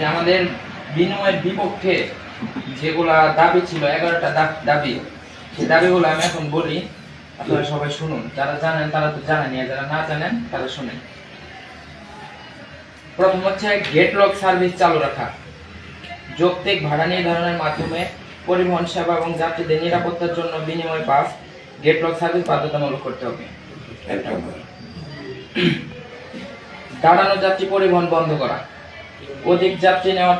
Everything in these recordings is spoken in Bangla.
যে আমাদের বিনিময়ের বিপক্ষে যেগুলা দাবি ছিল এগারোটা দাবি সেই দাবিগুলো আমি এখন বলি। আপনারা সবাই শুনুন। যারা জানেন তারা তো জানেন আর যারা না জানেন তারা শুনেন। প্রথম হচ্ছে গেট লক সার্ভিস চালু রাখা। যৌক্তিক ভাড়া নির্ধারণের মাধ্যমে পরিবহন সেবা এবং যাত্রীদের নিরাপত্তার জন্য বিনিময় পাস গেট লক সার্ভিস বাধ্যতামূলক করতে হবে। দাঁড়ানো যাত্রী পরিবহন বন্ধ করা। অধিক যাত্রী নেওয়ার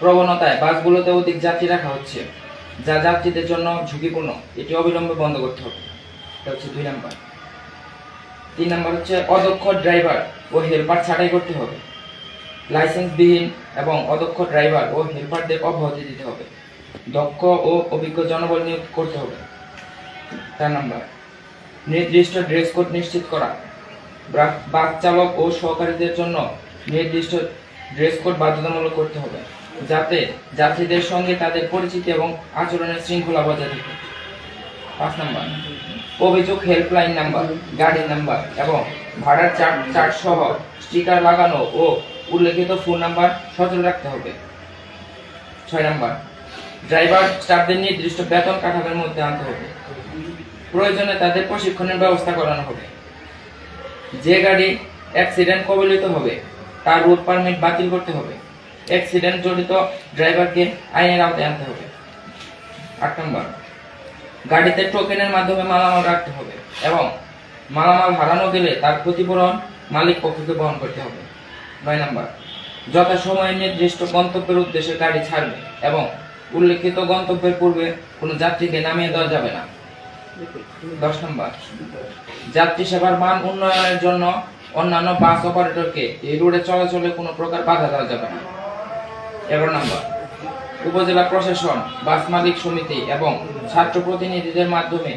প্রবণতায় বাসগুলোতে অধিক যাত্রী রাখা হচ্ছে, যা যাত্রীদের জন্য ঝুঁকিপূর্ণ। এটি অবিলম্বে বন্ধ করতে হবে। এটা হচ্ছে দুই নাম্বার। তিন নাম্বার হচ্ছে অদক্ষ ড্রাইভার ও হেল্পার ছাঁটাই করতে হবে। লাইসেন্সবিহীন এবং অদক্ষ ড্রাইভার ও হেল্পারদের অব্যাহতি দিতে হবে। দক্ষ ও অভিজ্ঞ জনবল নিয়োগ করতে হবে। চার নাম্বার, নির্দিষ্ট ড্রেস কোড নিশ্চিত করা। বাস চালক ও সহকারীদের জন্য নির্দিষ্ট ড্রেস কোড বাধ্যতামূলক করতে হবে। যাতে যাত্রীদের সঙ্গে তাদের পরিচিতি এবং আচরণের শৃঙ্খলা বজায় থাকে। পাঁচ নম্বর, অভিযোগ হেল্পলাইন নাম্বার গাড়ির নাম্বার এবং ভাড়ার চার্ট চার্ট সহ স্টিকার লাগানো ও উল্লেখিত ফোন নাম্বার সচল রাখতে হবে। ছয় নাম্বার, ড্রাইভার স্টাফদের নির্দিষ্ট বেতন কাঠামোর মধ্যে আনতে হবে। প্রয়োজনে তাদের প্রশিক্ষণের ব্যবস্থা করানো হবে। যে গাড়ি অ্যাক্সিডেন্ট কবলিত হবে তার রুট পারমিট বাতিল করতে হবে। অ্যাক্সিডেন্ট জড়িত ড্রাইভারকে আইনের আওতায় আনতে হবে। আট নম্বর, গাড়িতে টোকেনের মাধ্যমে মালামাল রাখতে হবে এবং মালামাল হারানো গেলে তার ক্ষতিপূরণ মালিক পক্ষকে বহন করতে হবে। নয় নম্বর, যথাসময়ে নির্দিষ্ট গন্তব্যের উদ্দেশ্যে গাড়ি ছাড়বে এবং উল্লেখিত গন্তব্যের পূর্বে কোনো যাত্রীকে নামিয়ে দেওয়া যাবে না। দশ নম্বর, যাত্রী সেবার মান উন্নয়নের জন্য অন্যান্য বাস অপারেটরকে এই রোডে চলাচলে কোনো প্রকার বাধা দেওয়া যাবে না। এগারো নম্বর। উপজেলা প্রশাসন বাস মালিক সমিতি এবং ছাত্র প্রতিনিধিদের মাধ্যমে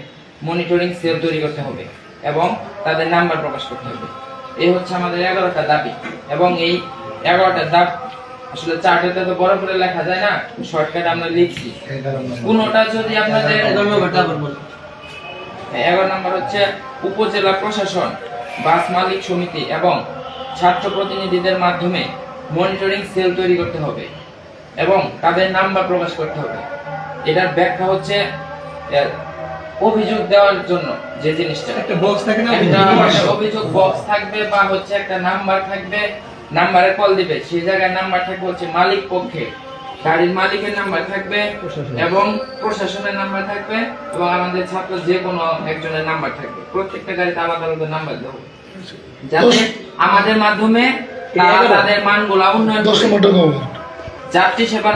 মনিটরিং সেল তৈরি করতে হবে এবং তাদের নাম্বার প্রকাশ করতে হবে। এই হচ্ছে আমাদের এগারোটা দাবি এবং এই এগারোটা দাবি আসলে চার্টেতে তো বড় করে লেখা যায় না শর্টকাট আমরা লিখছি। কোনোটা যদি আপনাদের এগারো নম্বর হচ্ছে উপজেলা প্রশাসন বাস মালিক সমিতি এবং ছাত্র প্রতিনিধিদের মাধ্যমে মনিটরিং সেল তৈরি করতে হবে এবং তাদের নাম্বার প্রকাশ করতে হবে। এটার ব্যাখ্যা হচ্ছে অভিযোগ দেওয়ার জন্য যে জিনিসটা। একটা বক্স থাকে না? অভিযোগ বক্স থাকবে বা হচ্ছে একটা নাম্বার থাকবে নাম্বারে কল দিবে। সেই জায়গায় নাম্বার থাকবে হচ্ছে মালিক পক্ষে। গাড়ির মালিকের নাম্বার থাকবে এবং প্রশাসনের নাম্বার থাকবে এবং আমাদের ছাত্র যে কোনো একজনের নাম্বার থাকবে। প্রত্যেকটা গাড়িতে আলাদা আলাদা নাম্বার দেবো। যাতে আমাদের মাধ্যমে তারা তাদের মানগুলা উন্নয়ন যাত্রী সেবার